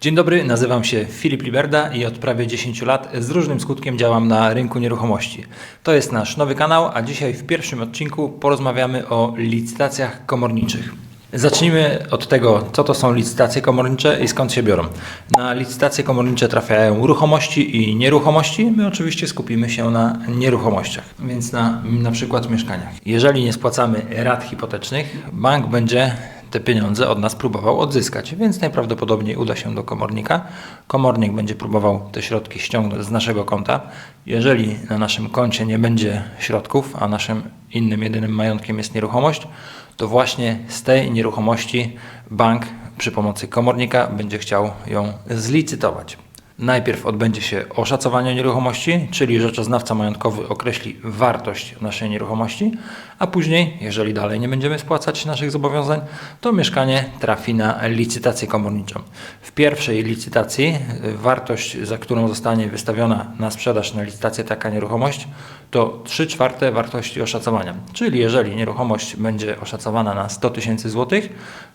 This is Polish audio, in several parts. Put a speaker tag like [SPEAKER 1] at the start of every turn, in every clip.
[SPEAKER 1] Dzień dobry, nazywam się Filip Liberda i od prawie 10 lat z różnym skutkiem działam na rynku nieruchomości. To jest nasz nowy kanał, a dzisiaj w pierwszym odcinku porozmawiamy o licytacjach komorniczych. Zacznijmy od tego, co to są licytacje komornicze i skąd się biorą. Na licytacje komornicze trafiają ruchomości i nieruchomości. My oczywiście skupimy się na nieruchomościach, więc na, na przykład mieszkaniach. Jeżeli nie spłacamy rat hipotecznych, bank będzie te pieniądze od nas próbował odzyskać, więc najprawdopodobniej uda się do komornika. Komornik będzie próbował te środki ściągnąć z naszego konta. Jeżeli na naszym koncie nie będzie środków, a naszym innym, jedynym majątkiem jest nieruchomość, to właśnie z tej nieruchomości bank przy pomocy komornika będzie chciał ją zlicytować. Najpierw odbędzie się oszacowanie nieruchomości, czyli rzeczoznawca majątkowy określi wartość naszej nieruchomości, a później, jeżeli dalej nie będziemy spłacać naszych zobowiązań, to mieszkanie trafi na licytację komorniczą. W pierwszej licytacji y, wartość, za którą zostanie wystawiona na sprzedaż na licytację taka nieruchomość, to 3 czwarte wartości oszacowania. Czyli jeżeli nieruchomość będzie oszacowana na 100 tysięcy złotych,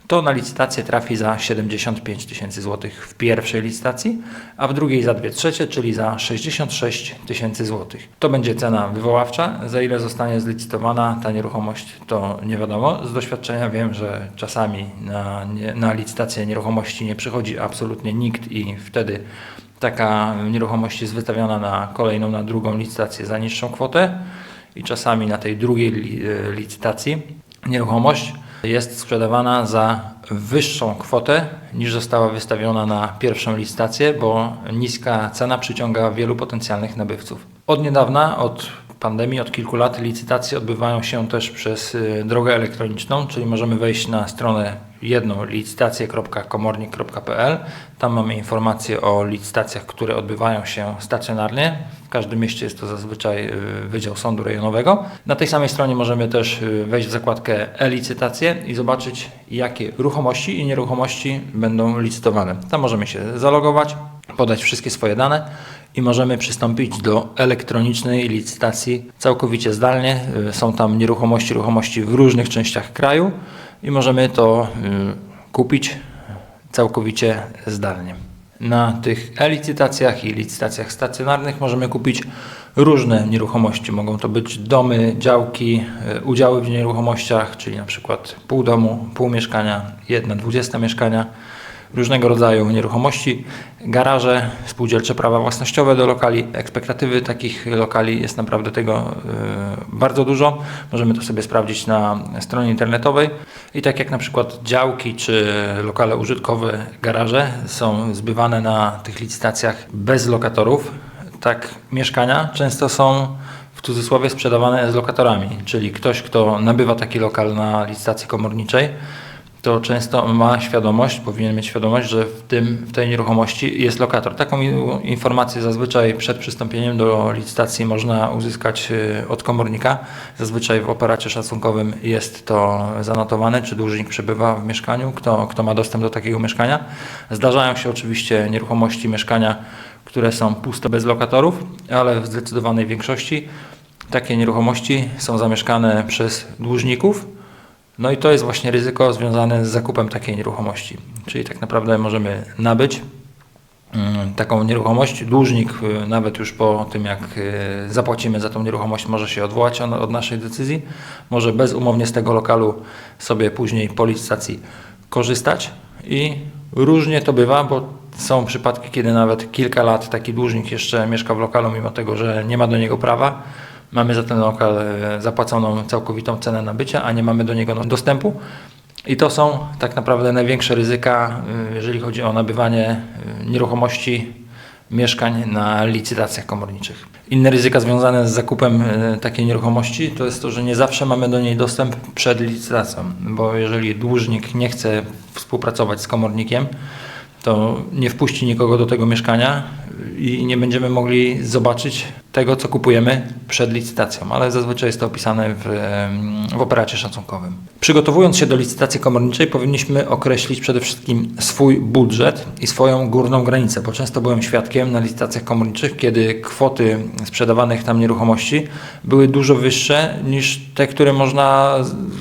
[SPEAKER 1] to na licytację trafi za 75 tysięcy złotych w pierwszej licytacji, a w drugiej za 2 trzecie, czyli za 66 tysięcy złotych. To będzie cena wywoławcza. Za ile zostanie zlicytowana ta nieruchomość, to nie wiadomo. Z doświadczenia wiem, że czasami na, na licytację nieruchomości nie przychodzi absolutnie nikt i wtedy taka nieruchomość jest wystawiona na kolejną, na drugą licytację za niższą kwotę i czasami na tej drugiej e, licytacji nieruchomość jest sprzedawana za wyższą kwotę niż została wystawiona na pierwszą licytację, bo niska cena przyciąga wielu potencjalnych nabywców. Od niedawna, od pandemii, od kilku lat licytacje odbywają się też przez y, drogę elektroniczną, czyli możemy wejść na stronę jedną licytacje.komornik.pl. Tam mamy informacje o licytacjach, które odbywają się stacjonarnie. W każdym mieście jest to zazwyczaj y, Wydział Sądu Rejonowego. Na tej samej stronie możemy też y, wejść w zakładkę e-licytacje i zobaczyć, jakie ruchomości i nieruchomości będą licytowane. Tam możemy się zalogować, podać wszystkie swoje dane i możemy przystąpić do elektronicznej licytacji całkowicie zdalnie. Y, Są tam nieruchomości, ruchomości w różnych częściach kraju i możemy to y, kupić całkowicie zdalnie. Na tych e-licytacjach i licytacjach stacjonarnych możemy kupić różne nieruchomości. Mogą to być domy, działki, y, udziały w nieruchomościach, czyli na przykład pół domu, pół mieszkania, jedna dwudziesta mieszkania różnego rodzaju nieruchomości, garaże, spółdzielcze prawa własnościowe do lokali. Ekspektatywy takich lokali jest naprawdę tego y, bardzo dużo. Możemy to sobie sprawdzić na stronie internetowej. I tak jak na przykład działki czy lokale użytkowe, garaże są zbywane na tych licytacjach bez lokatorów, tak mieszkania często są w cudzysłowie sprzedawane z lokatorami, czyli ktoś, kto nabywa taki lokal na licytacji komorniczej, to często ma świadomość, powinien mieć świadomość, że w, tym, w tej nieruchomości jest lokator. Taką informację zazwyczaj przed przystąpieniem do licytacji można uzyskać y, od komornika. Zazwyczaj w operacie szacunkowym jest to zanotowane, czy dłużnik przebywa w mieszkaniu, kto, kto ma dostęp do takiego mieszkania. Zdarzają się oczywiście nieruchomości, mieszkania, które są puste bez lokatorów, ale w zdecydowanej większości takie nieruchomości są zamieszkane przez dłużników, no i to jest właśnie ryzyko związane z zakupem takiej nieruchomości. Czyli tak naprawdę możemy nabyć mm, taką nieruchomość. Dłużnik y, nawet już po tym jak y, zapłacimy za tą nieruchomość może się odwołać od naszej decyzji. Może bezumownie z tego lokalu sobie później po licytacji korzystać i różnie to bywa, bo są przypadki, kiedy nawet kilka lat taki dłużnik jeszcze mieszka w lokalu, mimo tego, że nie ma do niego prawa. Mamy za ten lokal e, zapłaconą całkowitą cenę nabycia, a nie mamy do niego dostępu. I to są tak naprawdę największe ryzyka, y, jeżeli chodzi o nabywanie y, nieruchomości, mieszkań na licytacjach komorniczych. Inne ryzyka związane z zakupem takiej nieruchomości to jest to, że nie zawsze mamy do niej dostęp przed licytacją, bo jeżeli dłużnik nie chce współpracować z komornikiem, to nie wpuści nikogo do tego mieszkania i nie będziemy mogli zobaczyć tego, co kupujemy przed licytacją, ale zazwyczaj jest to opisane w, w operacie szacunkowym. Przygotowując się do licytacji komorniczej, powinniśmy określić przede wszystkim swój budżet i swoją górną granicę, bo często byłem świadkiem na licytacjach komorniczych, kiedy kwoty sprzedawanych tam nieruchomości były dużo wyższe niż te, które można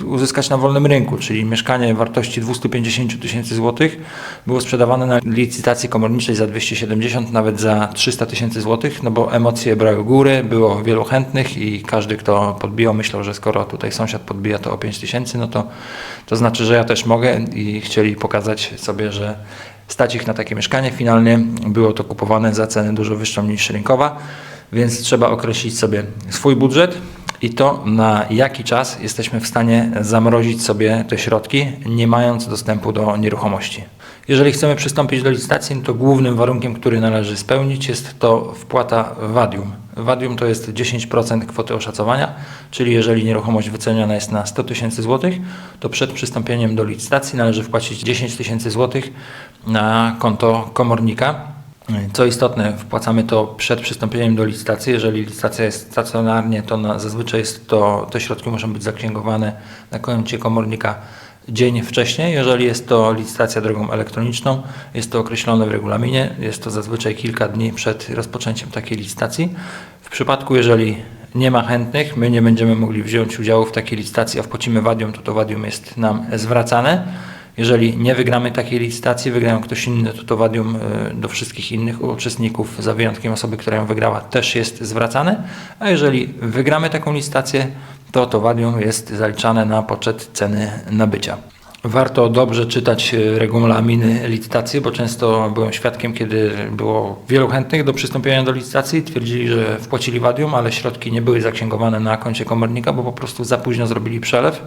[SPEAKER 1] uzyskać na wolnym rynku, czyli mieszkanie wartości 250 tysięcy złotych było sprzedawane na licytacji komorniczej za 270, nawet za 300 tysięcy złotych, no bo emocje brały góry, było wielu chętnych i każdy, kto podbijał, myślał, że skoro tutaj sąsiad podbija to o 5 tysięcy, no to, to znaczy, że ja też mogę i chcieli pokazać sobie, że stać ich na takie mieszkanie. Finalnie było to kupowane za cenę dużo wyższą niż rynkowa, więc trzeba określić sobie swój budżet i to na jaki czas jesteśmy w stanie zamrozić sobie te środki, nie mając dostępu do nieruchomości. Jeżeli chcemy przystąpić do licytacji, no to głównym warunkiem, który należy spełnić, jest to wpłata wadium. Wadium to jest 10% kwoty oszacowania, czyli jeżeli nieruchomość wyceniona jest na 100 tysięcy złotych, to przed przystąpieniem do licytacji należy wpłacić 10 tysięcy złotych na konto komornika. Co istotne, wpłacamy to przed przystąpieniem do licytacji. Jeżeli licytacja jest stacjonarnie, to na, zazwyczaj jest to, te środki muszą być zaksięgowane na koncie komornika dzień wcześniej. Jeżeli jest to licytacja drogą elektroniczną, jest to określone w regulaminie. Jest to zazwyczaj kilka dni przed rozpoczęciem takiej licytacji. W przypadku, jeżeli nie ma chętnych, my nie będziemy mogli wziąć udziału w takiej licytacji, a wpłacimy wadium, to to wadium jest nam zwracane. Jeżeli nie wygramy takiej licytacji, wygrają ktoś inny, to to wadium y, do wszystkich innych uczestników, za wyjątkiem osoby, która ją wygrała, też jest zwracane. A jeżeli wygramy taką licytację, to to wadium jest zaliczane na poczet ceny nabycia. Warto dobrze czytać y, regulaminy licytacji, bo często byłem świadkiem, kiedy było wielu chętnych do przystąpienia do licytacji. Twierdzili, że wpłacili wadium, ale środki nie były zaksięgowane na koncie komornika, bo po prostu za późno zrobili przelew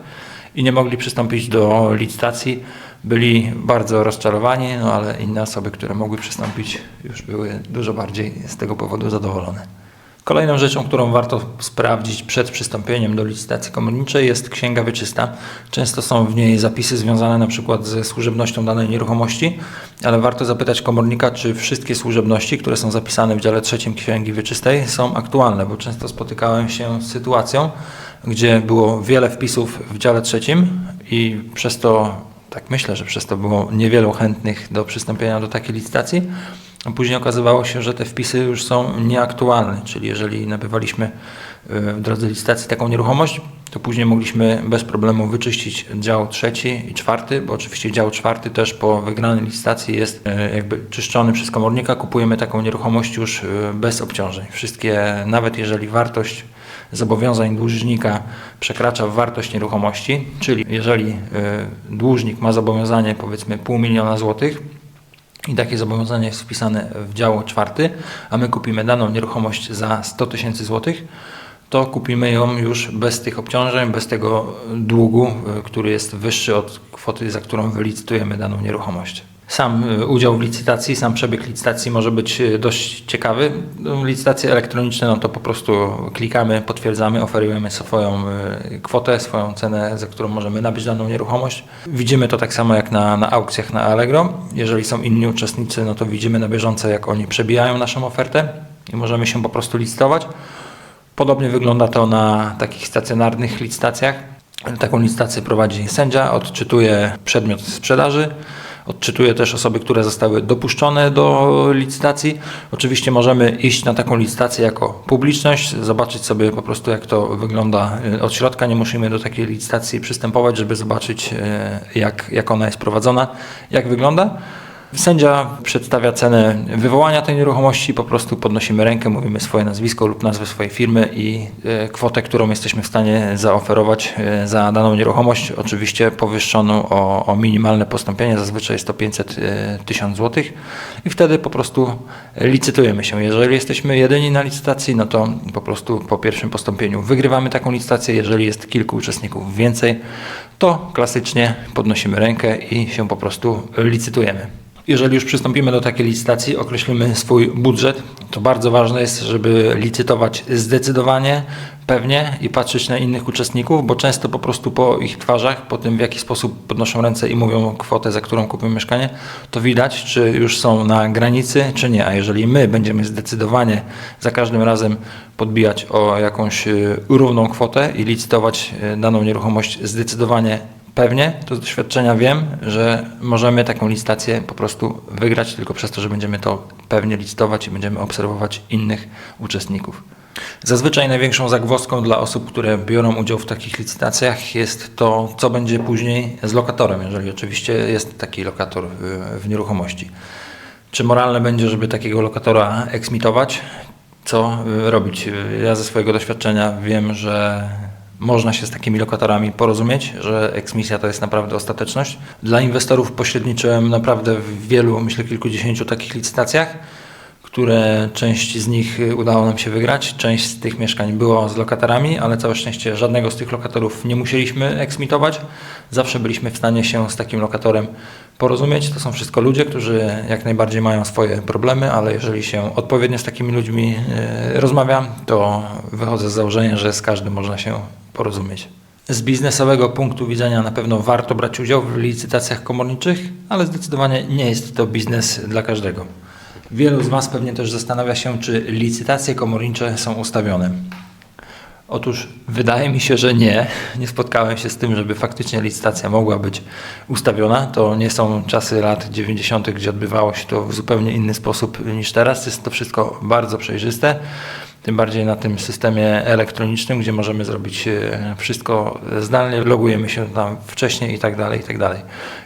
[SPEAKER 1] i nie mogli przystąpić do licytacji. Byli bardzo rozczarowani, no ale inne osoby, które mogły przystąpić, już były dużo bardziej z tego powodu zadowolone. Kolejną rzeczą, którą warto sprawdzić przed przystąpieniem do licytacji komorniczej jest księga wieczysta. Często są w niej zapisy związane przykład ze służebnością danej nieruchomości, ale warto zapytać komornika, czy wszystkie służebności, które są zapisane w dziale trzecim księgi wieczystej są aktualne, bo często spotykałem się z sytuacją, gdzie było wiele wpisów w dziale trzecim i przez to, tak myślę, że przez to było niewielu chętnych do przystąpienia do takiej licytacji. A później okazywało się, że te wpisy już są nieaktualne, czyli jeżeli nabywaliśmy y, w drodze licytacji taką nieruchomość, to później mogliśmy bez problemu wyczyścić dział trzeci i czwarty, bo oczywiście dział czwarty też po wygranej licytacji jest y, jakby czyszczony przez komornika. Kupujemy taką nieruchomość już y, bez obciążeń. Wszystkie, nawet jeżeli wartość zobowiązań dłużnika przekracza wartość nieruchomości, czyli jeżeli dłużnik ma zobowiązanie powiedzmy pół miliona złotych, i takie zobowiązanie jest wpisane w dział czwarty, a my kupimy daną nieruchomość za 100 tysięcy złotych, to kupimy ją już bez tych obciążeń, bez tego długu, y, który jest wyższy od kwoty, za którą wylicytujemy daną nieruchomość. Sam y, udział w licytacji, sam przebieg licytacji może być y, dość ciekawy. No, Licytacje elektroniczne, no to po prostu klikamy, potwierdzamy, oferujemy swoją y, kwotę, swoją cenę, za którą możemy nabyć daną nieruchomość. Widzimy to tak samo jak na, na aukcjach na Allegro. Jeżeli są inni uczestnicy, no to widzimy na bieżąco, jak oni przebijają naszą ofertę i możemy się po prostu licytować. Podobnie wygląda to na takich stacjonarnych licytacjach. Taką licytację prowadzi sędzia, odczytuje przedmiot sprzedaży, odczytuje też osoby, które zostały dopuszczone do licytacji. Oczywiście możemy iść na taką licytację jako publiczność, zobaczyć sobie po prostu jak to wygląda y, od środka. Nie musimy do takiej licytacji przystępować, żeby zobaczyć y, jak, jak ona jest prowadzona, jak wygląda. Sędzia przedstawia cenę wywołania tej nieruchomości, po prostu podnosimy rękę, mówimy swoje nazwisko lub nazwę swojej firmy i e, kwotę, którą jesteśmy w stanie zaoferować e, za daną nieruchomość, oczywiście powyższoną o, o minimalne postąpienie, zazwyczaj jest to 500 e, tysiąc złotych i wtedy po prostu licytujemy się. Jeżeli jesteśmy jedyni na licytacji, no to po prostu po pierwszym postąpieniu wygrywamy taką licytację, jeżeli jest kilku uczestników więcej, to klasycznie podnosimy rękę i się po prostu licytujemy. Jeżeli już przystąpimy do takiej licytacji, określimy swój budżet. To bardzo ważne jest, żeby licytować zdecydowanie, pewnie i patrzeć na innych uczestników, bo często po prostu po ich twarzach, po tym w jaki sposób podnoszą ręce i mówią kwotę, za którą kupią mieszkanie, to widać, czy już są na granicy, czy nie. A jeżeli my będziemy zdecydowanie za każdym razem podbijać o jakąś y, równą kwotę i licytować y, daną nieruchomość zdecydowanie pewnie, to z doświadczenia wiem, że możemy taką licytację po prostu wygrać tylko przez to, że będziemy to pewnie licytować i będziemy obserwować innych uczestników. Zazwyczaj największą zagwozdką dla osób, które biorą udział w takich licytacjach jest to, co będzie później z lokatorem, jeżeli oczywiście jest taki lokator w, w nieruchomości. Czy moralne będzie, żeby takiego lokatora eksmitować? Co y, robić? Ja ze swojego doświadczenia wiem, że można się z takimi lokatorami porozumieć, że eksmisja to jest naprawdę ostateczność. Dla inwestorów pośredniczyłem naprawdę w wielu, myślę kilkudziesięciu takich licytacjach, które część z nich udało nam się wygrać. Część z tych mieszkań było z lokatorami, ale całe szczęście żadnego z tych lokatorów nie musieliśmy eksmitować. Zawsze byliśmy w stanie się z takim lokatorem porozumieć. To są wszystko ludzie, którzy jak najbardziej mają swoje problemy, ale jeżeli się odpowiednio z takimi ludźmi e, rozmawia, to wychodzę z założenia, że z każdym można się porozumieć. Z biznesowego punktu widzenia na pewno warto brać udział w licytacjach komorniczych, ale zdecydowanie nie jest to biznes dla każdego. Wielu z Was pewnie też zastanawia się, czy licytacje komornicze są ustawione. Otóż wydaje mi się, że nie. Nie spotkałem się z tym, żeby faktycznie licytacja mogła być ustawiona. To nie są czasy lat 90., gdzie odbywało się to w zupełnie inny sposób niż teraz. Jest to wszystko bardzo przejrzyste. Tym bardziej na tym systemie elektronicznym, gdzie możemy zrobić e, wszystko zdalnie, logujemy się tam wcześniej i tak dalej, i tak dalej.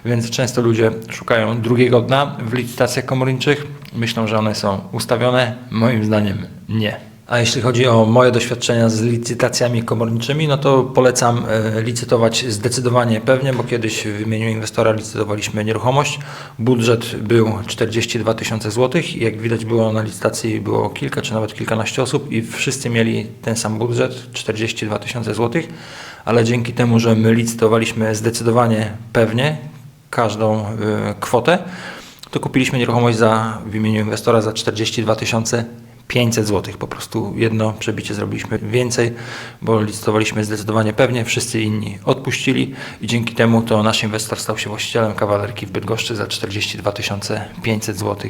[SPEAKER 1] Więc często ludzie szukają drugiego dna w licytacjach komorniczych. Myślą, że one są ustawione. Moim zdaniem nie. A jeśli chodzi o moje doświadczenia z licytacjami komorniczymi, no to polecam e, licytować zdecydowanie pewnie, bo kiedyś w imieniu inwestora licytowaliśmy nieruchomość. Budżet był 42 tysiące złotych i jak widać było na licytacji było kilka czy nawet kilkanaście osób i wszyscy mieli ten sam budżet 42 tysiące złotych, ale dzięki temu, że my licytowaliśmy zdecydowanie pewnie każdą e, kwotę, to kupiliśmy nieruchomość za, w imieniu inwestora za 42 tysiące 500 zł. Po prostu jedno przebicie zrobiliśmy więcej, bo licytowaliśmy zdecydowanie pewnie, wszyscy inni odpuścili i dzięki temu to nasz inwestor stał się właścicielem kawalerki w Bydgoszczy za 42 500 zł.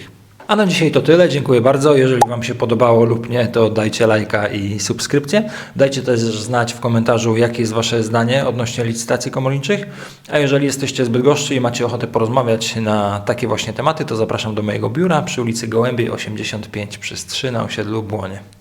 [SPEAKER 1] A na dzisiaj to tyle. Dziękuję bardzo. Jeżeli Wam się podobało lub nie, to dajcie lajka i subskrypcję. Dajcie też znać w komentarzu, jakie jest Wasze zdanie odnośnie licytacji komorniczych. A jeżeli jesteście z Bydgoszczy i macie ochotę porozmawiać na takie właśnie tematy, to zapraszam do mojego biura przy ulicy Gołębiej 85 przez 3 na osiedlu Błonie.